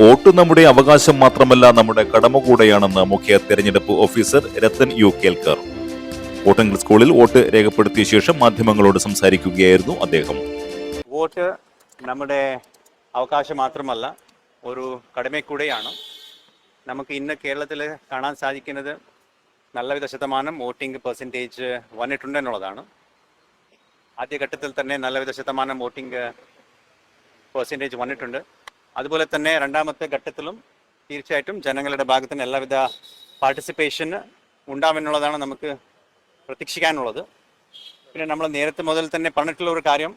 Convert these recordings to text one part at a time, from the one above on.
Vote നമ്മുടെ അവകാശം മാത്രമല്ല നമ്മുടെ കടമ കൂടെയാണെന്ന് മുഖ്യ തെരഞ്ഞെടുപ്പ് officer Rathan U Kelkar. Voting സ്കൂളിൽ വോട്ട് രേഖപ്പെടുത്തിയ ശേഷം മാധ്യമങ്ങളോട് സംസാരിക്കുകയായിരുന്നു അദ്ദേഹം. വോട്ട് നമ്മുടെ അവകാശം മാത്രമല്ല ഒരു കടമ കൂടെയാണ്. നമുക്ക് ഇന്ന് കേരളത്തിൽ കാണാൻ സാധിക്കുന്നത് നല്ലവിധ ശതമാനം വോട്ടിംഗ് പെർസെന്റേജ് വന്നിട്ടുണ്ട് എന്നുള്ളതാണ്. ആദ്യഘട്ടത്തിൽ തന്നെ നല്ലവിധ ശതമാനം വോട്ടിംഗ് പെർസെന്റേജ് വന്നിട്ടുണ്ട്. അതുപോലെ തന്നെ രണ്ടാമത്തെ ഘട്ടത്തിലും തീർച്ചയായിട്ടും ജനങ്ങളുടെ ഭാഗത്തുനിന്ന് എല്ലാവിധ പാർട്ടിസിപ്പേഷന് ഉണ്ടാവുമെന്നുള്ളതാണ് നമുക്ക് പ്രതീക്ഷിക്കാനുള്ളത്. പിന്നെ നമ്മൾ നേരത്തെ മുതൽ തന്നെ പറഞ്ഞിട്ടുള്ള ഒരു കാര്യം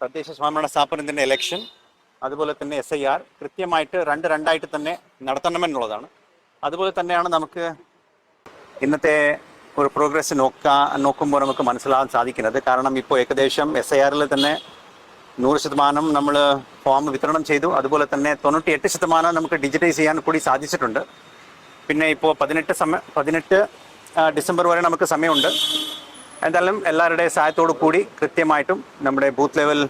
തദ്ദേശ സ്വയംഭരണ സ്ഥാപനത്തിന്റെ ഇലക്ഷൻ അതുപോലെ തന്നെ എസ് ഐ ആർ കൃത്യമായിട്ട് രണ്ട് രണ്ടായിട്ട് തന്നെ നടത്തണമെന്നുള്ളതാണ്. അതുപോലെ തന്നെയാണ് നമുക്ക് ഇന്നത്തെ ഒരു പ്രോഗ്രസ് നോക്കാൻ നോക്കുമ്പോൾ നമുക്ക് മനസ്സിലാകാൻ സാധിക്കുന്നത്. കാരണം ഇപ്പോൾ ഏകദേശം എസ് ഐ ആറിൽ തന്നെ നൂറ് ശതമാനം നമ്മൾ ഫോം വിതരണം ചെയ്തു. അതുപോലെ തന്നെ തൊണ്ണൂറ്റി എട്ട് ശതമാനം നമുക്ക് ഡിജിറ്റൈസ് ചെയ്യാൻ കൂടി സാധിച്ചിട്ടുണ്ട്. പിന്നെ ഇപ്പോൾ പതിനെട്ട് സമയം പതിനെട്ട് ഡിസംബർ വരെ നമുക്ക് സമയമുണ്ട്. എന്തായാലും എല്ലാവരുടെയും സഹായത്തോടു കൂടി കൃത്യമായിട്ടും നമ്മുടെ ബൂത്ത് ലെവൽ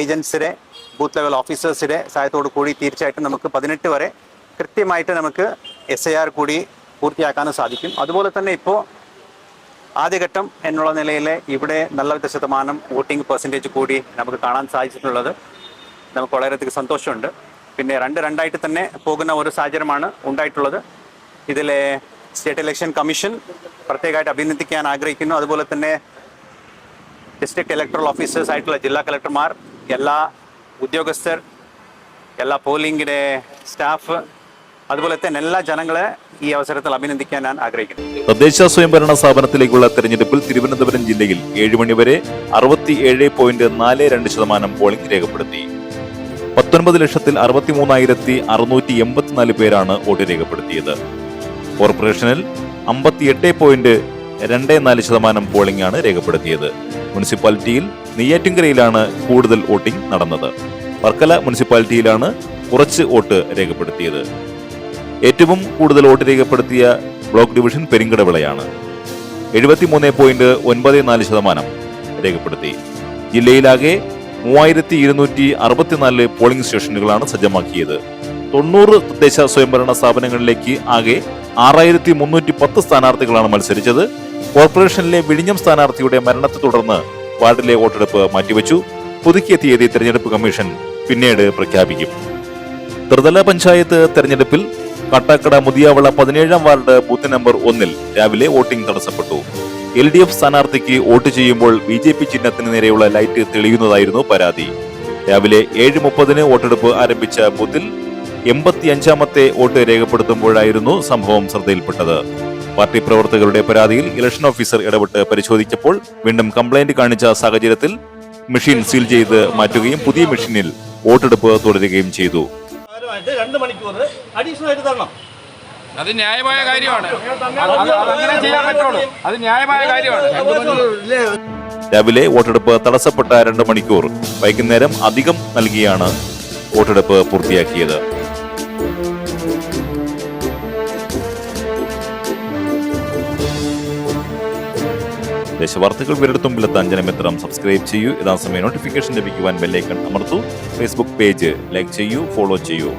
ഏജൻസിയുടെ ബൂത്ത് ലെവൽ ഓഫീസേഴ്സിന്റെ സഹായത്തോടു കൂടി തീർച്ചയായിട്ടും നമുക്ക് പതിനെട്ട് വരെ കൃത്യമായിട്ട് നമുക്ക് എസ് ഐ ആർ കൂടി പൂർത്തിയാക്കാനും സാധിക്കും. അതുപോലെ തന്നെ ഇപ്പോൾ ആദ്യഘട്ടം എന്നുള്ള നിലയിൽ ഇവിടെ നല്ല ശതമാനം വോട്ടിംഗ് പെർസെന്റേജ് കൂടി നമുക്ക് കാണാൻ സാധിച്ചിട്ടുള്ളത്. നമുക്ക് വളരെയധികം സന്തോഷമുണ്ട്. പിന്നെ രണ്ട് രണ്ടായിട്ട് തന്നെ പോകുന്ന ഒരു സാഹചര്യമാണ് ഉണ്ടായിട്ടുള്ളത്. ഇതിലെ സ്റ്റേറ്റ് ഇലക്ഷൻ കമ്മീഷൻ പ്രത്യേകമായിട്ട് അഭിനന്ദിക്കാൻ ആഗ്രഹിക്കുന്നു. അതുപോലെ തന്നെ ഡിസ്ട്രിക്ട് ഇലക്ടറൽ ഓഫീസേഴ്സ് ആയിട്ടുള്ള ജില്ലാ കളക്ടർമാർ എല്ലാ ഉദ്യോഗസ്ഥർ എല്ലാ പോളിംഗിന്റെ സ്റ്റാഫ് അതുപോലെ തന്നെ എല്ലാ ജനങ്ങളെ ഈ അവസരത്തിൽ അഭിനന്ദിക്കാൻ ഞാൻ ആഗ്രഹിക്കുന്നു. തദ്ദേശ സ്വയംഭരണ സ്ഥാപനത്തിലേക്കുള്ള തെരഞ്ഞെടുപ്പിൽ തിരുവനന്തപുരം ജില്ലയിൽ ഏഴ് മണിവരെ അറുപത്തി ഏഴ് പോയിന്റ് നാല് രണ്ട് ശതമാനം പോളിംഗ് രേഖപ്പെടുത്തി. പത്തൊൻപത് ലക്ഷത്തിൽ അറുപത്തിമൂന്നായിരത്തി അറുന്നൂറ്റി എൺപത്തിനാല് പേരാണ് വോട്ട് രേഖപ്പെടുത്തിയത്. കോർപ്പറേഷനിൽ അമ്പത്തിയെട്ട് പോയിന്റ് രണ്ട് നാല് ശതമാനം പോളിംഗ് ആണ് രേഖപ്പെടുത്തിയത്. മുനിസിപ്പാലിറ്റിയിൽ നെയ്യാറ്റിൻകരയിലാണ് കൂടുതൽ വോട്ടിംഗ് നടന്നത്. വർക്കല മുനിസിപ്പാലിറ്റിയിലാണ് കുറച്ച് വോട്ട് രേഖപ്പെടുത്തിയത്. ഏറ്റവും കൂടുതൽ വോട്ട് രേഖപ്പെടുത്തിയ ബ്ലോക്ക് ഡിവിഷൻ പെരിങ്കടവിളയാണ്. എഴുപത്തിമൂന്ന് പോയിന്റ് ഒൻപത് നാല് ശതമാനം രേഖപ്പെടുത്തി. ജില്ലയിലാകെ മൂവായിരത്തി ഇരുന്നൂറ്റി അറുപത്തിനാല് പോളിംഗ് സ്റ്റേഷനുകളാണ് സജ്ജമാക്കിയത്. തൊണ്ണൂറ് തദ്ദേശ സ്വയംഭരണ സ്ഥാപനങ്ങളിലേക്ക് ആകെ ആറായിരത്തി മുന്നൂറ്റി പത്ത് സ്ഥാനാർത്ഥികളാണ് മത്സരിച്ചത്. കോർപ്പറേഷനിലെ വിഴിഞ്ഞം സ്ഥാനാർത്ഥിയുടെ മരണത്തെ തുടർന്ന് വാർഡിലെ വോട്ടെടുപ്പ് മാറ്റിവെച്ചു. പുതുക്കിയ തീയതി തെരഞ്ഞെടുപ്പ് കമ്മീഷൻ പിന്നീട് പ്രഖ്യാപിക്കും. ത്രിതല പഞ്ചായത്ത് തെരഞ്ഞെടുപ്പിൽ കാട്ടാക്കട മുതിയാവള പതിനേഴാം വാർഡ് ബൂത്ത് നമ്പർ ഒന്നിൽ രാവിലെ വോട്ടിംഗ് തടസ്സപ്പെട്ടു. എൽ ഡി എഫ് സ്ഥാനാർത്ഥിക്ക് വോട്ട് ചെയ്യുമ്പോൾ ബി ജെ പി ചിഹ്നത്തിന് നേരെയുള്ള ലൈറ്റ് തെളിയുന്നതായിരുന്നു പരാതി. രാവിലെ ഏഴ് മുപ്പതിന് വോട്ടെടുപ്പ് ആരംഭിച്ച ബൂത്തിൽ എൺപത്തി അഞ്ചാമത്തെ വോട്ട് രേഖപ്പെടുത്തുമ്പോഴായിരുന്നു സംഭവം ശ്രദ്ധയിൽപ്പെട്ടത്. പാർട്ടി പ്രവർത്തകരുടെ പരാതിയിൽ ഇലക്ഷൻ ഓഫീസർ ഇടപെട്ട് പരിശോധിച്ചപ്പോൾ വീണ്ടും കംപ്ലൈന്റ് കാണിച്ച സാഹചര്യത്തിൽ മെഷീൻ സീൽ ചെയ്ത് മാറ്റുകയും പുതിയ മെഷീനിൽ വോട്ടെടുപ്പ് തുടരുകയും ചെയ്തു. രണ്ട് അഡീഷണൽ ആയിട്ട് തരണം. അത് ന്യായമായ കാര്യമാണ്. അത് ചെയ്യാൻ പറ്റുള്ളൂ. അത് ന്യായമായ കാര്യമാണ്. രാവിലെ വോട്ടെടുപ്പ് തടസ്സപ്പെട്ട രണ്ട് മണിക്കൂർ വൈകുന്നേരം അധികം നൽകിയാണ് വോട്ടെടുപ്പ് പൂർത്തിയാക്കിയത്. ദേശവാർത്തകൾ വിരടത്തുമ്പിലെത്താൻ ജനമിത്രം സബ്സ്ക്രൈബ് ചെയ്യൂ. യഥാസമയം നോട്ടിഫിക്കേഷൻ ലഭിക്കുവാൻ ബെല്ലൈക്കൺ അമർത്തൂ. ഫേസ്ബുക്ക് പേജ് ലൈക്ക് ചെയ്യൂ ഫോളോ ചെയ്യൂ.